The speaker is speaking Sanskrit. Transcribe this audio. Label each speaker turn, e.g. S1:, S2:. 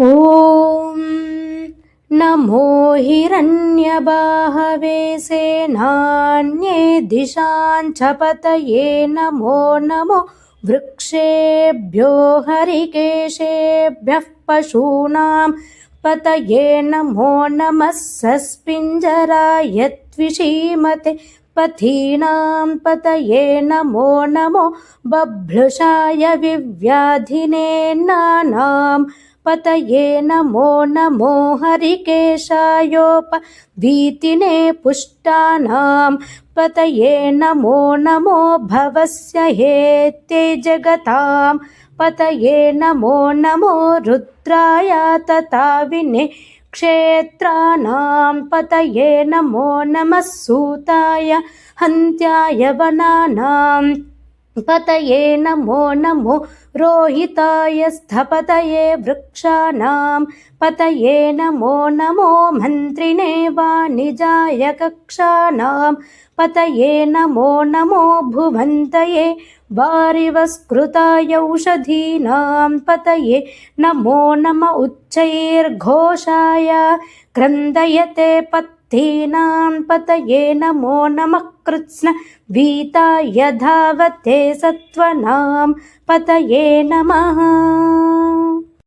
S1: ॐ नमो हिरण्यबाहवे सेनान्ये दिशाञ्च पतये नमो नमो वृक्षेभ्यो हरिकेशेभ्यः पशूनां पतये नमो नमः सस्पिञ्जराय त्विषीमते पथीनां पतये नमो नमो बभ्रुषाय विव्याधिने नानां पतये नमो नमो हरिकेशायोपवीतिने पुष्टानां। पतये नमो नमो भवस्य हेत्यै जगतां। पतये नमो नमो रुद्राय तथा विने क्षेत्राणां। पतये नमो नमः सूताय हन्त्याय वनानां पतये नमो नमो रोहिताय स्थपतये वृक्षाणां पतये नमो नमो मन्त्रिणे वाणिजाय कक्षाणां पतये नमो नमो भुवन्तये वारिवस्कृताय औषधीनां पतये नमो नम उच्चैर्घोषाय क्रन्दयते पत्तीनां पतये नमो नमः कृत्स्न वीताय धावते सत्त्वनां पतये नमः